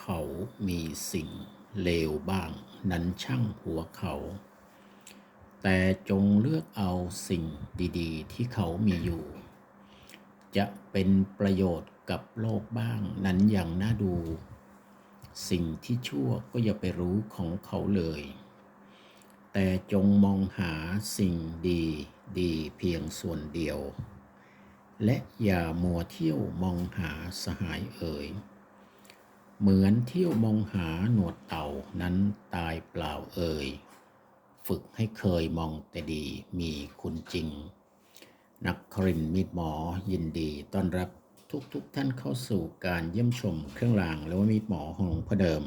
เขามีสิ่งเลวบ้างนั้นช่างหัวเขา แต่จงเลือกเอาสิ่งดีๆ ที่เขามีอยู่ จะเป็นประโยชน์กับโลกบ้างนั้นอย่างน่าดู สิ่งที่ชั่วก็อย่าไปรู้ของเขาเลย แต่จงมองหาสิ่งดีดีเพียงส่วนเดียว และอย่ามัวเที่ยวมองหาสหายเอ่ย เหมือนเที่ยวมองหาหนวดเต่านั้นตายเปล่าเอ่ย ฝึกให้เคยมองแต่ดีมีคุณจริง นักครินมิตรหมอยินดีต้อนรับทุกๆทท่านเข้าสู่การเยี่ยมชมเครื่องรางและว่ามีดหมอของหลวงพ่อเดิม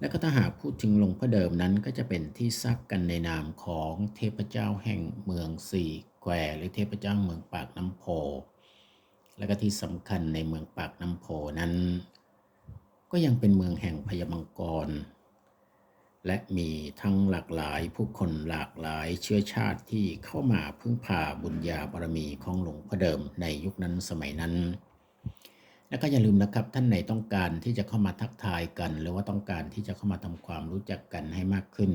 และก็ถ้าหากพูดถึงหลวงพ่อเดิมนั้นก็จะเป็นที่ซักกันในนามของเทพเจ้าแห่งเมืองสี่แควหรือเทพเจ้าเมืองปากน้ำโพและก็ที่สำคัญในเมืองปากน้ำโพนั้น ก็ยังเป็นเมืองแห่งพญามังกร และมีทั้งหลากหลายผู้คนหลากหลายเชื้อชาติที่เข้ามาพึ่งพาบุญญาบารมีของหลวงพ่อเดิมในยุคนั้นสมัยนั้น และก็อย่าลืมนะครับท่านไหนต้องการที่จะเข้ามาทักทายกัน หรือว่าต้องการที่จะเข้ามาทำความรู้จักกันให้มากขึ้น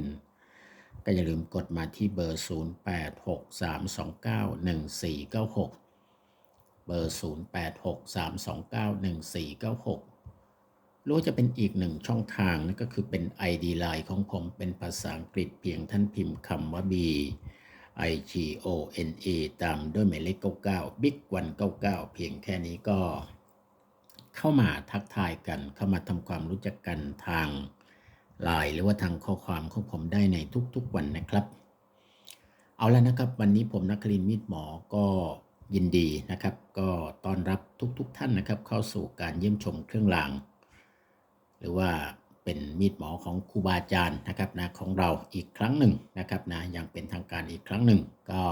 ก็อย่าลืมกดมาที่เบอร์ 0863291496 เบอร์ 0863291496 หรือจะเป็นอีกหนึ่งช่องทางนั่นก็คือเป็น ID Line ของผมเป็นภาษาอังกฤษเพียงท่านพิมพ์คำว่า B I G O N A ตามด้วยหมายเลข99 Big 199 เพียงแค่นี้ก็ เข้ามาทักทายกัน เข้ามาทำความรู้จักกันทางไลน์หรือว่าทางข้อความของผมได้ในทุกๆวันนะครับ เอาแล้วนะครับ วันนี้ผมนักคลินมิตหมอก็ยินดีนะครับ ก็ต้อนรับทุกๆทท่านนะครับ เข้าสู่การเยี่ยมชมเครื่องราง หรือว่าเป็นมีดหมอของครูบาอาจารย์นะครับนะของเราอีกครั้งหนึ่งนะครับนะอย่างเป็นทางการอีกครั้งหนึ่งก็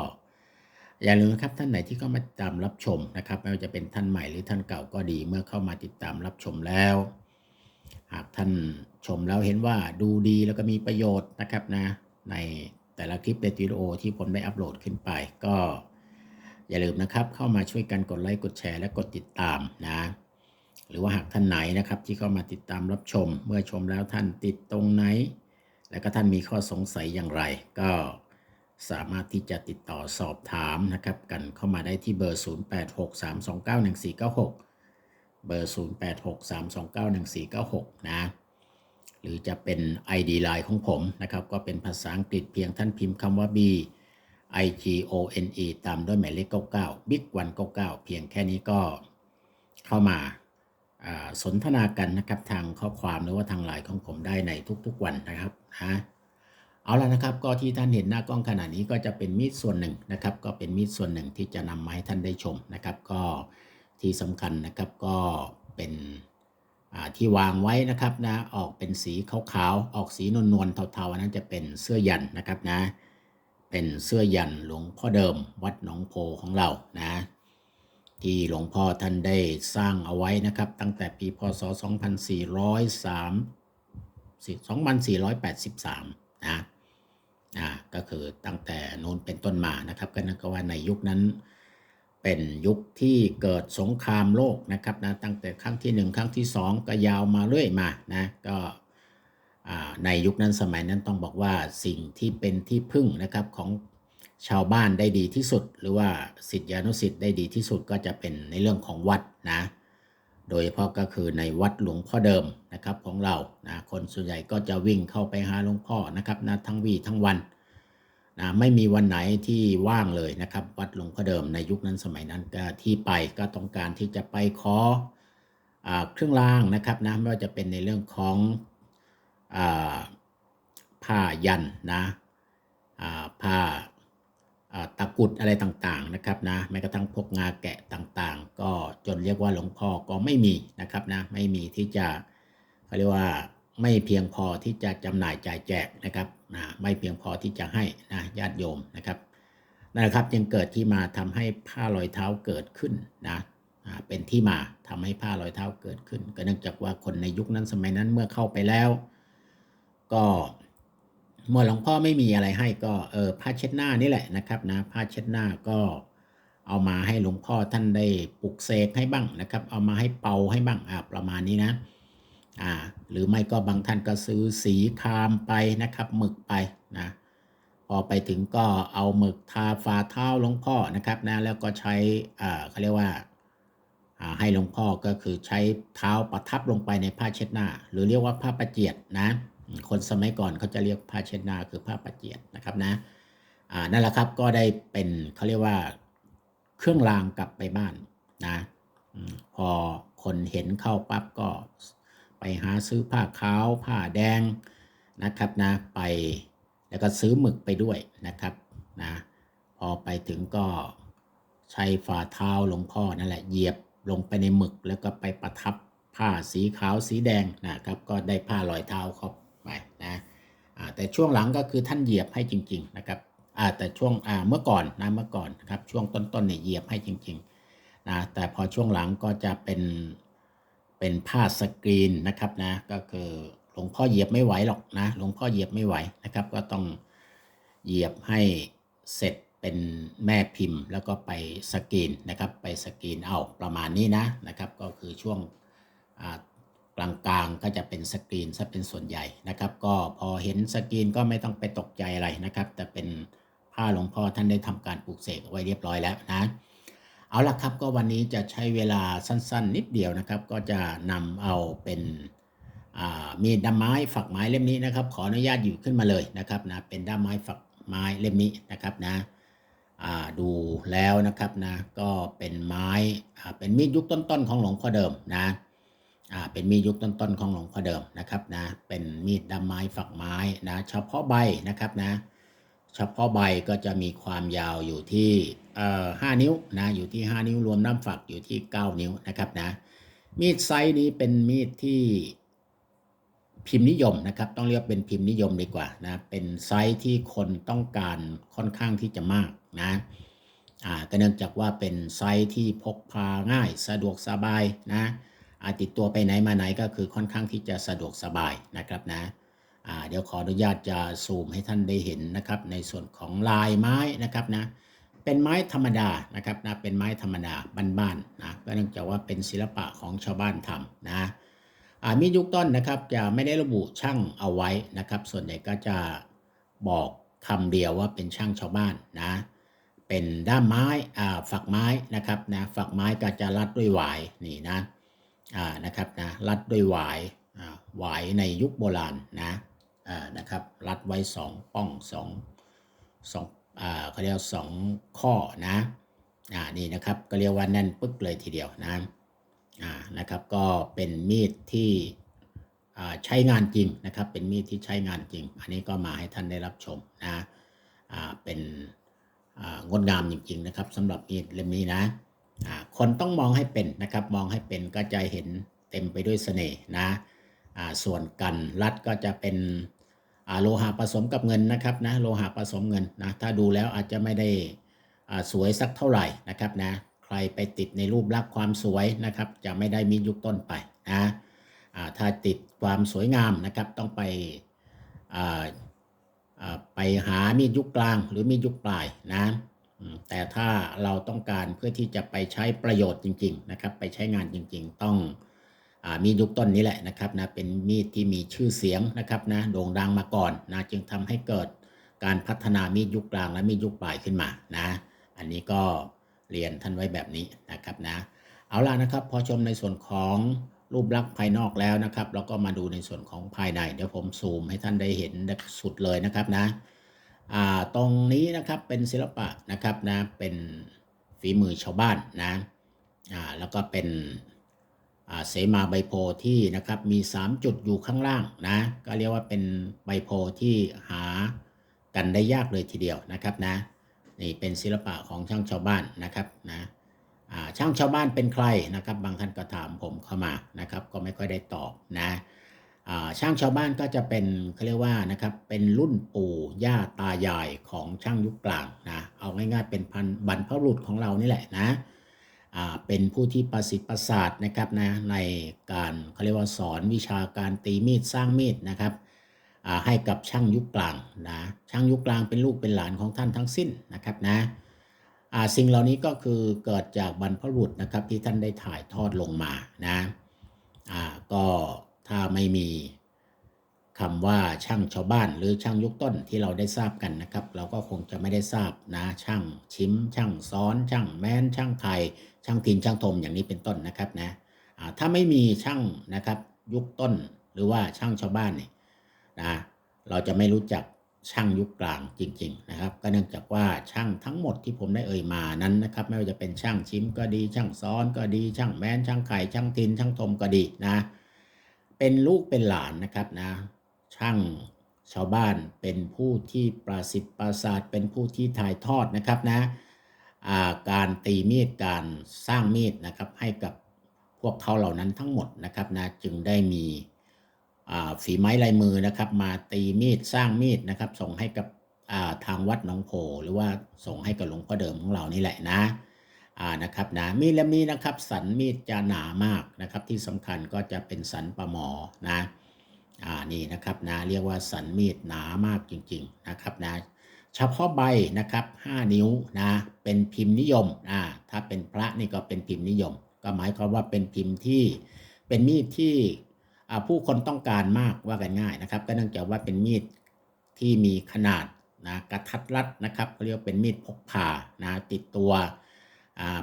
อย่าลืมนะครับท่านไหนที่เข้ามาติดตามรับชมนะครับไม่ว่าจะเป็นท่านใหม่หรือท่านเก่าก็ดีเมื่อเข้ามาติดตามรับชมแล้ว หากท่านชมแล้วเห็นว่าดูดีแล้วก็มีประโยชน์นะครับนะในแต่ละคลิปในวิดีโอที่ผมได้อัปโหลดขึ้นไป ก็อย่าลืมนะครับเข้ามาช่วยกันกดไลค์กดแชร์และกดติดตามนะ หรือว่าหากท่านไหนนะครับที่เข้ามาติดตามรับชม เมื่อชมแล้วท่านติดตรงไหน และก็ท่านมีข้อสงสัยอย่างไร ก็สามารถที่จะติดต่อสอบถามนะครับ กันเข้ามาได้ที่เบอร์ 0863291496 เบอร์ 0863291496 นะ หรือจะเป็น ID Line ของผมนะครับ ก็เป็นภาษาอังกฤษเพียงท่านพิมพ์คำว่า B I G O N E ตามด้วยหมายเลข 99 Big 199 เพียงแค่นี้ก็เข้ามา สนทนากันนะครับทางข้อความหรือว่าทางไลน์ของผมได้ในทุกๆวันนะครับนะเอาละนะครับก็ที่ท่านเห็นหน้ากล้องขณะนี้ก็จะเป็นมีดส่วนหนึ่งนะครับ ก็เป็นมีดส่วนหนึ่งที่จะนำมาให้ท่านได้ชมนะครับ ก็ที่สำคัญนะครับก็เป็นที่วางไว้นะครับนะออกเป็นสีขาวๆออกสีนวลๆเทาๆนั้นจะเป็นเสื้อยันนะครับนะ เป็นเสื้อยันหลวงพ่อเดิมวัดหนองโพของเรานะ ที่หลวงพ่อท่านได้สร้างเอาไว้นะครับ ตั้งแต่ปีพศ 2403 2483 นะนะก็คือตั้งแต่นู้นเป็นต้นมานะครับ ก็นั่นก็ว่าในยุคนั้นเป็นยุคที่เกิดสงครามโลกนะครับนะตั้งแต่ครั้งที่ 1 ครั้งที่ 2 ก็ยาวมาเรื่อยมานะก็ในยุคนั้นสมัยนั้นต้องบอกว่าสิ่งที่เป็นที่พึ่งนะครับของ ชาวบ้านได้ดีที่สุด หรือว่าสิทธิานุสิทธิ์ได้ดีที่สุดก็จะเป็นในเรื่องของวัดนะ โดยเฉพาะก็คือในวัดหลวงพ่อเดิมนะครับของเรานะคนส่วนใหญ่ก็จะวิ่งเข้าไปหาหลวงพ่อนะครับนะทั้งวีทั้งวันนะไม่มีวันไหนที่ว่างเลยนะครับ วัดหลวงพ่อเดิมในยุคนั้นสมัยนั้นก็ที่ไปก็ต้องการที่จะไปขออเครื่องรางนะครับนะไม่ว่าจะเป็นในเรื่องของอผ้ายันนะผ้า กุดอะไรต่างๆนะครับนะแม้กระทั่งพวกงาแกะต่างๆ ก็จนเรียกว่าหลวงพ่อก็ไม่มีนะครับนะไม่มีที่จะเขาเรียกว่าไม่เพียงพอที่จะจำหน่ายจ่ายแจกนะครับนะไม่เพียงพอที่จะให้นะญาติโยมนะครับนะครับยังเกิดที่มาทำให้ผ้ารอยเท้าเกิดขึ้นนะเป็นที่มาทำให้ผ้ารอยเท้าเกิดขึ้น ก็เนื่องจากว่าคนในยุคนั้นสมัยนั้นเมื่อเข้าไปแล้ว ก็ เมื่อหลวงพ่อไม่มีอะไรให้ก็เออผ้าเช็ดหน้านี่แหละนะครับนะผ้าเช็ดหน้าก็เอามาให้หลวงพ่อท่านได้ปลุกเสกให้บ้างนะครับ เอามาให้เป่าให้บ้างอ่าประมาณนี้นะอ่าหรือไม่ก็บางท่านก็ซื้อสีคามไปนะครับหมึกไปนะพอไปถึงก็เอาหมึกทาฝ่าเท้าหลวงพ่อนะครับนะแล้วก็ใช้อ่าเขาเรียกว่าอ่าให้หลวงพ่อก็คือใช้เท้าประทับลงไปในผ้าเช็ดหน้า หรือเรียกว่าผ้าประเจียดนะ คนสมัยก่อนเขาจะเรียกผ้าเช็ดหน้าคือผ้าปะเจียดนะครับนะอ่านั่นแหละครับก็ได้เป็นเขาเรียกว่าเครื่องรางกลับไปบ้านนะพอคนเห็นเข้าปั๊บก็ไปหาซื้อผ้าขาวผ้าแดงนะครับนะไปแล้วก็ซื้อหมึกไปด้วยนะครับนะพอไปถึงก็ใช้ฝ่าเท้าหลวงพ่อนั่นแหละเหยียบลงไปในหมึกแล้วก็ไปประทับผ้าสีขาวสีแดงนะครับก็ได้ผ้ารอยเท้าเข้า ไปนะแต่ช่วงหลังก็คือท่านเหยียบให้จริง ๆ นะครับแต่ช่วงเมื่อก่อนนะเมื่อก่อนนะครับช่วงต้นๆเนี่ยเหยียบให้จริงๆนะแต่พอช่วงหลังก็จะเป็นเป็นผ้าสกรีนนะครับนะก็คือหลวงพ่อเหยียบไม่ไหวหรอกนะหลวงพ่อเหยียบไม่ไหวนะครับ ก็ต้องเหยียบให้เสร็จเป็นแม่พิมพ์ แล้วก็ไปสกรีนนะครับ ไปสกรีนเอาประมาณนี้นะนะครับ ก็คือช่วง กลางๆ ก็จะเป็นสกรีนซะเป็นส่วนใหญ่นะครับ ก็พอเห็นสกรีนก็ไม่ต้องไปตกใจอะไรนะครับ แต่เป็นผ้าหลวงพ่อท่านได้ทำการปลูกเสกไว้เรียบร้อยแล้วนะ เอาละครับก็วันนี้จะใช้เวลาสั้นๆ นิดเดียวนะครับ ก็จะนำเอาเป็นมีดด้ามไม้ฝักไม้เล่มนี้นะครับ ขออนุญาตหยิบขึ้นมาเลยนะครับนะเป็นด้ามไม้ฝักไม้เล่มนี้นะครับนะดูแล้วนะครับนะก็เป็นไม้เป็นมีดยุคต้นๆของหลวงพ่อเดิมนะ เป็นมีดยุคต้นๆของหลวงพ่อเดิมนะครับนะเป็นมีดด้ามไม้ฝักไม้นะเฉพาะใบนะครับนะเฉพาะใบก็จะมีความยาวอยู่ที่เอ่อ5นิ้วนะอยู่ที่ 5 นิ้วรวมน้ำฝักอยู่ที่ 9 นิ้วนะครับนะมีดไซส์นี้เป็นมีดที่พิมพ์นิยมนะครับ ต้องเรียกเป็นพิมพ์นิยมดีกว่านะเป็นไซส์ที่คนต้องการค่อนข้างที่จะมากนะอ่าก็เนื่องจากว่าเป็นไซส์ที่พกพาง่ายสะดวกสบายนะ ติดตัวไปไหนมาไหนก็คือค่อนข้างที่จะสะดวกสบายนะครับนะเดี๋ยวขออนุญาตจะซูมให้ท่านได้เห็นนะครับ ในส่วนของลายไม้นะครับนะเป็นไม้ธรรมดานะครับนะเป็นไม้ธรรมดาบ้านๆนะก็เนื่องจากว่าเป็นศิลปะของชาวบ้านทำนะอ่ามียุคต้นนะครับจะไม่ได้ระบุช่างเอาไว้นะครับ ส่วนใหญ่ก็จะบอกคำเดียวว่าเป็นช่างชาวบ้านนะเป็นด้ามไม้อ่าฝักไม้นะครับนะฝักไม้ก็จะรัดด้วยหวายนี่นะ นะครับนะรัดด้วยหวายหวายในยุคโบราณนะนะครับรัดไว้สองป้องสองสองเขาเรียกว่าสองข้อนะอ่านี่นะครับก็เรียกว่าแน่นปึ๊กเลยทีเดียวนะอ่านะครับก็เป็นมีดที่อ่าใช้งานจริงนะครับ เป็นมีดที่ใช้งานจริง อันนี้ก็มาให้ท่านได้รับชมนะอ่าเป็นอ่างดงามจริงๆนะครับสำหรับมีดเล่มนี้นะอ่า คนต้องมองให้เป็นนะครับ มองให้เป็นก็จะเห็นเต็มไปด้วยเสน่ห์นะส่วนกันรัดก็จะเป็นโลหะผสมกับเงินนะครับนะโลหะผสมเงินนะถ้าดูแล้วอาจจะไม่ได้สวยสักเท่าไหร่นะครับนะใครไปติดในรูปลักษณ์ความสวยนะครับ จะไม่ได้มียุคต้นไปนะถ้าติดความสวยงามนะครับต้องไปไปหามีดยุคกลางหรือมีดยุคปลายนะ แต่ถ้าเราต้องการเพื่อที่จะไปใช้ประโยชน์จริง ๆ นะครับ ไปใช้งานจริง ๆ ต้องอมีดยุคต้นนี้แหละนะครับนะเป็นมีดที่มีชื่อเสียงนะครับนะโด่งดังมาก่อนนะจึงทำให้เกิดการพัฒนามีดยุคกลางและมีดยุคปลายขึ้นมานะอันนี้ก็เรียนท่านไว้แบบนี้นะครับนะเอาล่ะนะครับพอชมในส่วนของรูปลักษณ์ภายนอกแล้วนะครับเราก็มาดูในส่วนของภายใน เดี๋ยวผมซูมให้ท่านได้เห็นสุดเลยนะครับนะ ตรงนี้นะครับเป็นศิลปะนะครับนะเป็นฝีมือชาวบ้านนะแล้วก็เป็นเสมาใบโพที่นะครับมี 3 จุดอยู่ข้างล่างนะก็เรียกว่าเป็นใบโพที่หากันได้ยากเลยทีเดียวนะครับนะนี่เป็นศิลปะของช่างชาวบ้านนะครับนะช่างชาวบ้านเป็นใครนะครับ บางท่านก็ถามผมเข้ามานะครับ ก็ไม่ค่อยได้ตอบนะ ช่างชาวบ้านก็จะเป็นเขาเรียกว่านะครับเป็นรุ่นปู่ย่าตายายของช่างยุคกลางนะเอาง่ายๆเป็นพันบรรพบุรุษของเรานี่แหละนะเป็นผู้ที่ประสิทธิ์ประสาทนะครับนะในการเขาเรียกว่าสอนวิชาการตีมีดสร้างมีดนะครับให้กับช่างยุคกลางนะช่างยุคกลางเป็นลูกเป็นหลานของท่านทั้งสิ้นนะครับนะสิ่งเหล่านี้ก็คือเกิดจากบรรพบุรุษนะครับที่ท่านได้ถ่ายทอดลงมานะก็ ไม่มีคำว่าช่างชาวบ้านหรือช่างยุคต้นที่เราได้ทราบกันนะครับ เราก็คงจะไม่ได้ทราบนะช่างชิม ช่างซ้อน ช่างแม้น ช่างไทยช่างทินช่างทมอย่างนี้เป็นต้นนะครับนะถ้าไม่มีช่างนะครับยุคต้นหรือว่าช่างชาวบ้านเนี่ยนะเราจะไม่รู้จักช่างยุคกลางจริง ๆ นะครับ ก็เนื่องจากว่าช่างทั้งหมดที่ผมได้เอ่ยมานั้นนะครับ ไม่ว่าจะเป็นช่างชิมก็ดีช่างซ้อนก็ดีช่างแม้นช่างไข่ช่างทินช่างทมก็ดีนะ เป็นลูกเป็นหลานนะครับนะ ช่างชาวบ้านเป็นผู้ที่ประสิทธิ์ประสาทเป็นผู้ที่ถ่ายทอดนะครับนะาการตีมีดการสร้างมีดนะครับให้กับพวกเขาเหล่านั้นทั้งหมดนะครับนะจึงได้มีฝีไม้ลายมือนะครับ มาตีมีดสร้างมีดนะครับ ส่งให้กับาทางวัดหนองโพหรือว่าส่งให้กับหลวงพ่อเดิมของเรานี่แหละนะ อ่านะครับหนะมีดเล่มนี้นะครับ สันมีดจะหนามากนะครับ ที่สำคัญก็จะเป็นสันประหมอนะอ่านี่นะครับนะเรียกว่าสันมีดหนามากจริง ๆนะครับนะเฉพาะใบนะครับ 5 นิ้วนะเป็นพิมพ์นิยมอ่าถ้าเป็นพระนี่ก็เป็นพิมพ์นิยม ก็หมายความว่าเป็นพิมพ์ที่เป็นมีดที่ผู้คนต้องการมากว่ากันง่ายนะครับ ก็เนื่องจากว่าเป็นมีดที่มีขนาดนะกระทัดรัดนะครับเขาเรียกว่าเป็นมีดพกพานะติดตัว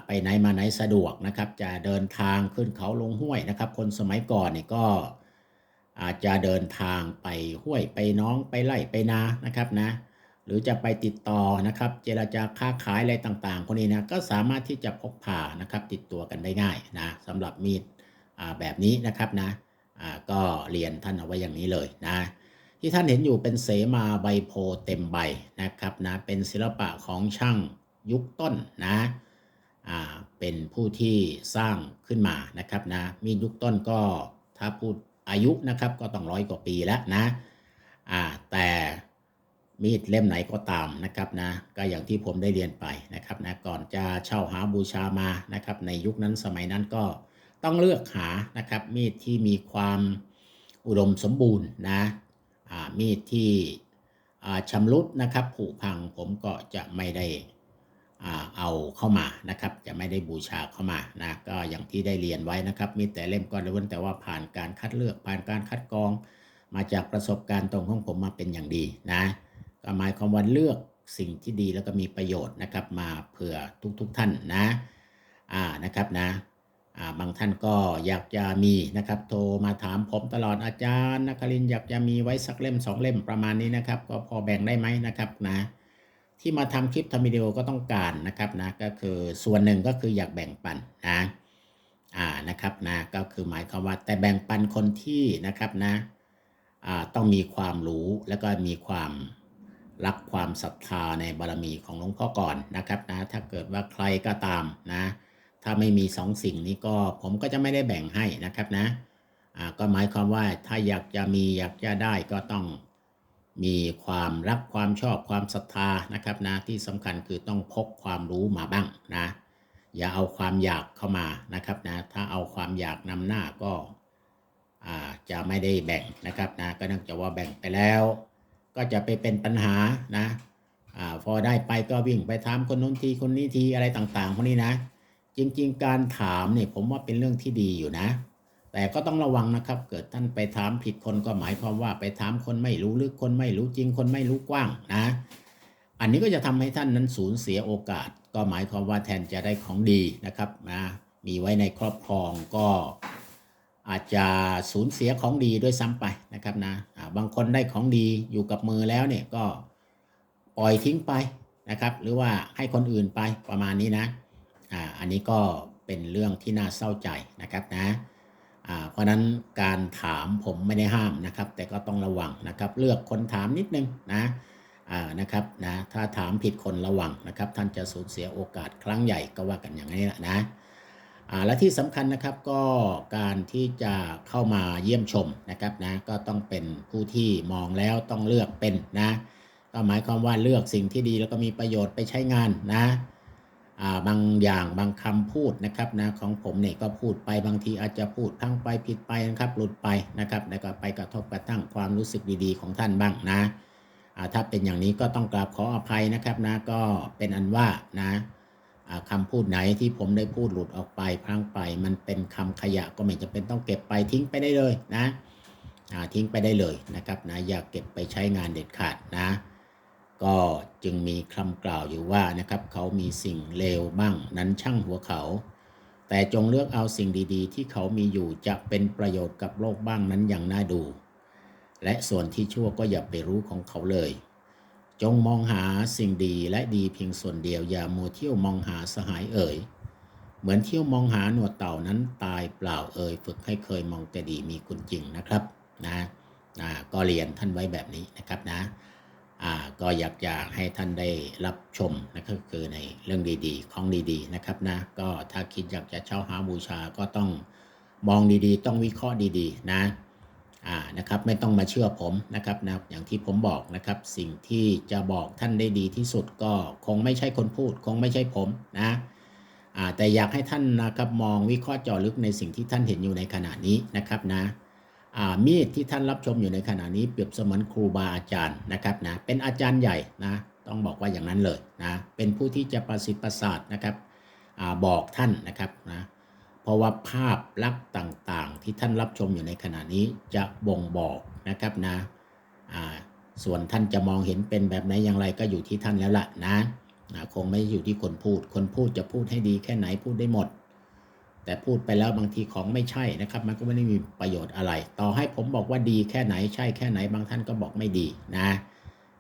ไปไหนมาไหนสะดวกนะครับ จะเดินทางขึ้นเขาลงห้วยนะครับ คนสมัยก่อนนี่ก็อาจจะเดินทางไปห้วยไปน้องไปไล่ไปนานะครับนะ หรือจะไปติดต่อนะครับ เจรจาค้าขายอะไรต่างๆ คนนี้นะก็สามารถที่จะพกพานะครับ ติดตัวกันได้ง่ายนะสำหรับมีดแบบนี้นะครับนะก็เรียนท่านเอาไว้อย่างนี้เลยนะที่ท่านเห็นอยู่เป็นเสมาใบโพเต็มใบนะครับนะเป็นศิลปะของช่างยุคต้นนะ เป็นผู้ที่สร้างขึ้นมานะครับนะมีดยุคต้นก็ถ้าพูดอายุนะครับก็ต้องร้อยกว่าปีแล้วนะแต่มีดเล่มไหนก็ตามนะครับนะก็อย่างที่ผมได้เรียนไปนะครับนะก่อนจะเช่าหาบูชามานะครับ ในยุคนั้นสมัยนั้นก็ต้องเลือกหานะครับมีดที่มีความอุดมสมบูรณ์นะมีดที่ชำรุดนะครับผุพังผมก็จะไม่ได้ เอาเข้ามานะครับ จะไม่ได้บูชาเข้ามานะก็อย่างที่ได้เรียนไว้นะครับ มีแต่เล่มก็ล้วนแต่ว่าผ่านการคัดเลือกผ่านการคัดกรอง มาจากประสบการณ์ตรงของผมมาเป็นอย่างดีนะก็หมายความว่าเลือกสิ่งที่ดีแล้วก็มีประโยชน์นะครับ มาเผื่อทุกๆทท่านนะอ่านะครับนะอ่าบางท่านก็อยากจะมีนะครับ โทรมาถามผมตลอดอาจารย์นักลินอยากจะมีไว้สักเล่มสองเล่มประมาณนี้นะครับ ก็พอแบ่งได้ไหมนะครับนะ ที่มาทำคลิปทำวิดีโอก็ต้องการนะครับนะก็คือส่วนหนึ่งก็คืออยากแบ่งปันนะอ่านะครับนะก็คือหมายความว่าแต่แบ่งปันคนที่นะครับนะอ่าต้องมีความรู้แล้วก็มีความรักความศรัทธาในบารมีของหลวงพ่อก่อนนะครับนะถ้าเกิดว่าใครก็ตามนะ ถ้าไม่มีสองสิ่งนี้ก็ผมก็จะไม่ได้แบ่งให้นะครับนะอ่าก็หมายความว่าถ้าอยากจะมีอยากจะได้ก็ต้อง มีความรักความชอบความศรัทธานะครับนะที่สำคัญคือต้องพกความรู้มาบ้างนะอย่าเอาความอยากเข้ามานะครับนะถ้าเอาความอยากนำหน้าก็จะไม่ได้แบ่งนะครับนะก็เนื่องจากว่าแบ่งไปแล้ว ก็จะไปเป็นปัญหานะอพอได้ไปก็วิ่งไปถามคนนู้นทีคนนี้ทีอะไรต่างๆพวกนี้นะ จริง ๆ การถามเนี่ยผมว่าเป็นเรื่องที่ดีอยู่นะ แต่ก็ต้องระวังนะครับ เกิดท่านไปถามผิดคนก็หมายความว่าไปถามคนไม่รู้ลึกคนไม่รู้จริงคนไม่รู้กว้างนะ อันนี้ก็จะทำให้ท่านนั้นสูญเสียโอกาส ก็หมายความว่าแทนจะได้ของดีนะครับนะมีไว้ในครอบครองก็อาจจะสูญเสียของดีด้วยซ้ำไปนะครับนะบางคนได้ของดีอยู่กับมือแล้วเนี่ยก็ปล่อยทิ้งไปนะครับ หรือว่าให้คนอื่นไปประมาณนี้นะอ่าอันนี้ก็เป็นเรื่องที่น่าเศร้าใจนะครับนะ เพราะนั้นการถามผมไม่ได้ห้ามนะครับ แต่ก็ต้องระวังนะครับ เลือกคนถามนิดนึงนะนะครับนะถ้าถามผิดคนระวังนะครับ ท่านจะสูญเสียโอกาสครั้งใหญ่ก็ว่ากันอย่างนี้แหละนะและที่สำคัญนะครับก็การที่จะเข้ามาเยี่ยมชมนะครับนะก็ต้องเป็นผู้ที่มองแล้วต้องเลือกเป็นนะก็หมายความว่าเลือกสิ่งที่ดีแล้วก็มีประโยชน์ไปใช้งานนะ บางอย่างบางคำพูดนะครับนะของผมเนี่ยก็พูดไปบางทีอาจจะพูดพังไปผิดไปนะครับหลุดไปนะครับแล้วก็ไปกระทบกระทั่งความรู้สึกดีๆ ของท่านบ้างนะถ้าเป็นอย่างนี้ก็ต้องกราบขออภัยนะครับนะก็เป็นอันว่านะอ่าคำพูดไหนที่ผมได้พูดหลุดออกไปพลังไป มันเป็นคำขยะก็ไม่จำเป็นต้องเก็บไปทิ้งไปได้เลยนะทิ้งไปได้เลยนะครับนะอย่าเก็บไปใช้งานเด็ดขาดนะ ก็จึงมีคำกล่าวอยู่ว่านะครับ เขามีสิ่งเลวบ้างนั้นช่างหัวเขา แต่จงเลือกเอาสิ่งดีๆ ที่เขามีอยู่จะเป็นประโยชน์กับโลกบ้างนั้นอย่างน่าดู และส่วนที่ชั่วก็อย่าไปรู้ของเขาเลย จงมองหาสิ่งดีและดีเพียงส่วนเดียวอย่าโมเที่ยวมองหาสหายเอ่ยเหมือนเที่ยวมองหาหนวดเต่านั้นตายเปล่าเอ่ยฝึกให้เคยมองแต่ดีมีคุณจริงนะครับนะอ่าก็เรียนท่านไว้แบบนี้นะครับนะ ก็อยากจะให้ท่านได้รับชมนะครับคือในเรื่องดีๆ ของดีๆนะครับนะก็ถ้าคิดอยากจะเช่าหาบูชาก็ต้องมองดีๆ ต้องวิเคราะห์ดีๆนะอ่านะครับไม่ต้องมาเชื่อผมนะครับนะอย่างที่ผมบอกนะครับสิ่งที่จะบอกท่านได้ดีที่สุดก็คงไม่ใช่คนพูด คงไม่ใช่ผมนะอ่าแต่อยากให้ท่านนะครับมองวิเคราะห์เจาะลึกในสิ่งที่ท่านเห็นอยู่ในขณะนี้นะครับนะ มีดที่ท่านรับชมอยู่ในขณะนี้เปรียบเสมือนครูบาอาจารย์นะครับนะเป็นอาจารย์ใหญ่นะต้องบอกว่าอย่างนั้นเลยนะเป็นผู้ที่จะประสิทธิ์ประสาทนะครับอบอกท่านนะครับนะเพราะว่าภาพลักษณ์ต่างๆ ที่ท่านรับชมอยู่ในขณะนี้จะบ่งบอกนะครับนะส่วนท่านจะมองเห็นเป็นแบบไหนอย่างไรก็อยู่ที่ท่านแล้วล่ะนะคงไม่อยู่ที่คนพูด คนพูดจะพูดให้ดีแค่ไหนพูดได้หมด แต่พูดไปแล้วบางทีของไม่ใช่นะครับ มันก็ไม่ได้มีประโยชน์อะไร ต่อให้ผมบอกว่าดีแค่ไหนใช่แค่ไหนบางท่านก็บอกไม่ดีนะ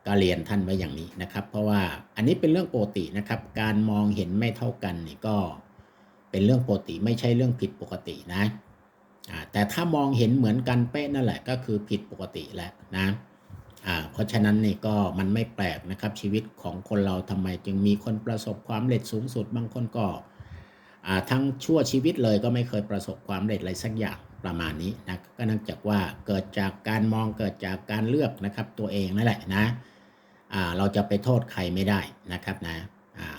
ก็เรียนท่านไว้อย่างนี้นะครับ เพราะว่าอันนี้เป็นเรื่องปกตินะครับ การมองเห็นไม่เท่ากันนี่ก็เป็นเรื่องปกติไม่ใช่เรื่องผิดปกตินะแต่ถ้ามองเห็นเหมือนกันเป๊ะนั่นแหละก็คือผิดปกติแล้วนะเพราะฉะนั้นนี่ก็มันไม่แปลกนะครับชีวิตของคนเราทำไมจึงมีคนประสบความเร็จสูงสุดบางคนก็ ทั้งชั่วชีวิตเลยก็ไม่เคยประสบความสำเร็จอะไรสักอย่างประมาณนี้นะก็เนื่องจากว่าเกิดจากการมองเกิดจากการเลือกนะครับตัวเองนั่นแหละนะเราจะไปโทษใครไม่ได้นะครับนะ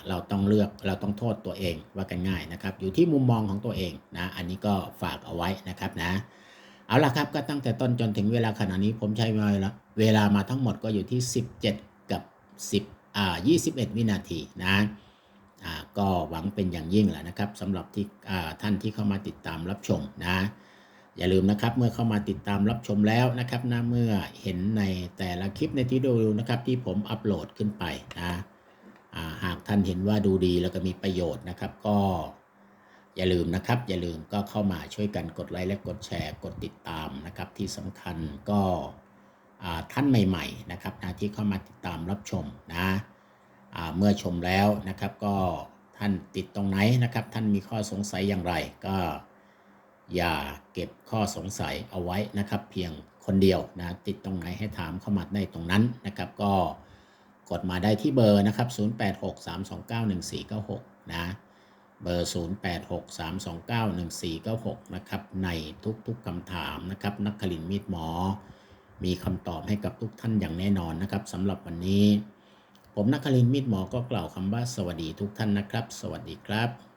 เราต้องเลือกเราต้องโทษตัวเองว่ากันง่ายนะครับ อยู่ที่มุมมองของตัวเองนะอันนี้ก็ฝากเอาไว้นะครับนะเอาละครับก็ตั้งแต่ต้นจนถึงเวลาขณะนี้ผมใช้เวลาเวลามาทั้งหมดก็อยู่ที่ 17 กับ 10อ่า21 วินาทีนะ ก็หวังเป็นอย่างยิ่งแหละนะครับสำหรับที่ท่านที่เข้ามาติดตามรับชมนะอย่าลืมนะครับเมื่อเข้ามาติดตามรับชมแล้วนะครับนะเมื่อเห็นในแต่ละคลิปในที่ดูนะครับที่ผมอัปโหลดขึ้นไปนะาหากท่านเห็นว่าดูดีแล้วก็มีประโยชน์นะครับก็อย่าลืมนะครับ อย่าลืมก็เข้ามาช่วยกันกดไลค์และกดแชร์กดติดตามนะครับ ที่สำคัญก็ท่านใหม่ ๆ นะครับนะที่เข้ามาติดตามรับชมนะ เมื่อชมแล้วนะครับก็ท่านติดตรงไหนนะครับ ท่านมีข้อสงสัยอย่างไร ก็อย่าเก็บข้อสงสัยเอาไว้นะครับ เพียงคนเดียวนะติดตรงไหนให้ถามเข้ามาได้ตรงนั้นนะครับ ก็กดมาได้ที่เบอร์นะครับ 0863291496 นะเบอร์ 0863291496 นะครับ ในทุกๆคำถามนะครับ นักคลินมีดหมอ มีคำตอบให้กับทุกท่านอย่างแน่นอนนะครับสำหรับวันนี้ ผมนักคลินมีดหมอก็กล่าวคำว่าสวัสดีทุกท่านนะครับ สวัสดีครับ